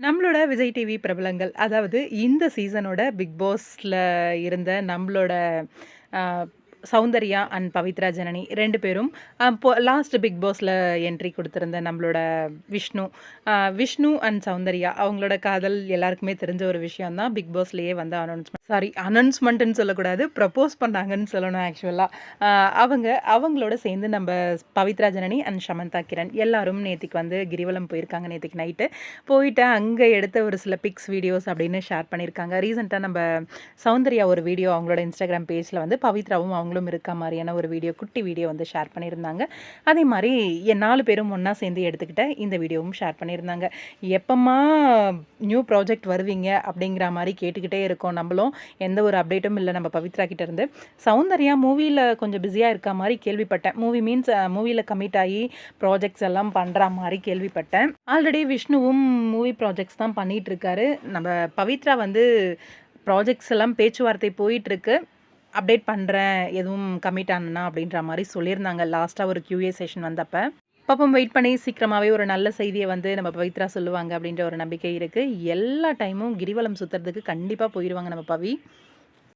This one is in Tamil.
நம்மளோட விஜய் டிவி பிரபலங்கள் அதாவது இந்த சீசனோட பிக் பாஸில் இருந்த நம்மளோட சௌந்தர்யா அண்ட் பவித்ரா ஜனனி ரெண்டு பேரும் அப்போ லாஸ்ட் பிக் பாஸில் என்ட்ரி கொடுத்துருந்த நம்மளோட விஷ்ணு விஷ்ணு அண்ட் சௌந்தர்யா அவங்களோட காதல் எல்லாருக்குமே தெரிஞ்ச ஒரு விஷயம் தான் பிக் பாஸ்லேயே வந்து அனௌன்ஸ்மெண்ட் சாரி அனௌன்ஸ்மெண்ட்டுன்னு சொல்லக்கூடாது. ப்ரப்போஸ் பண்ணாங்கன்னு சொல்லணும் ஆக்சுவலாக அவங்க அவங்களோட சேர்ந்து நம்ம பவித்ரா ஜனனி அண்ட் சமந்தா கிரண் எல்லாரும் நேற்றுக்கு வந்து கிரிவலம் போயிருக்காங்க நேற்றுக்கு நைட்டு போயிட்டு அங்கே எடுத்த ஒரு சில பிக்ஸ் வீடியோஸ் அப்படின்னு ஷேர் பண்ணியிருக்காங்க. ரீசெண்டாக நம்ம சௌந்தர்யா ஒரு வீடியோ அவங்களோட இன்ஸ்டாகிராம் பேஜில் வந்து பவித்ராவும் அவங்களும் இருக்க மாதிரியான ஒரு வீடியோ குட்டி வீடியோ வந்து ஷேர் பண்ணியிருந்தாங்க. அதே மாதிரி என் நாலு பேரும் ஒன்றா சேர்ந்து எடுத்துக்கிட்ட இந்த வீடியோவும் ஷேர் பண்ணியிருந்தாங்க. எப்பமா நியூ ப்ராஜெக்ட் வருவீங்க அப்படிங்கிற மாதிரி கேட்டுக்கிட்டே இருக்கோம் நம்மளும். எந்த ஒரு அப்டேட்டும் இல்லை நம்ம பவித்ரா கிட்ட இருந்து சௌந்தர்யா மூவியில் கொஞ்சம் பிஸியாக இருக்க மாதிரி கேள்விப்பட்டேன். மூவி மீன்ஸ் மூவியில் கமிட் ஆகி ப்ராஜெக்ட்ஸ் எல்லாம் பண்ணுற மாதிரி கேள்விப்பட்டேன். ஆல்ரெடி விஷ்ணுவும் மூவி ப்ராஜெக்ட்ஸ் தான் பண்ணிகிட்டு இருக்காரு. நம்ம பவித்ரா வந்து ப்ராஜெக்ட்ஸ் எல்லாம் பேச்சுவார்த்தை போயிட்டுருக்கு அப்டேட் பண்ணுறேன் எதுவும் கமிட் ஆனா அப்படின்ற மாதிரி சொல்லியிருந்தாங்க. லாஸ்ட்டாக ஒரு கியூஏ செஷன் வந்தப்போ. பாப்போம் வெயிட் பண்ணி சீக்கிரமாகவே ஒரு நல்ல செய்தியை வந்து நம்ம பவித்ரா சொல்லுவாங்க அப்படின்ற ஒரு நம்பிக்கை இருக்குது எல்லா டைமும் கிரிவலம் சுற்றுறதுக்கு கண்டிப்பாக போயிடுவாங்க நம்ம பவி.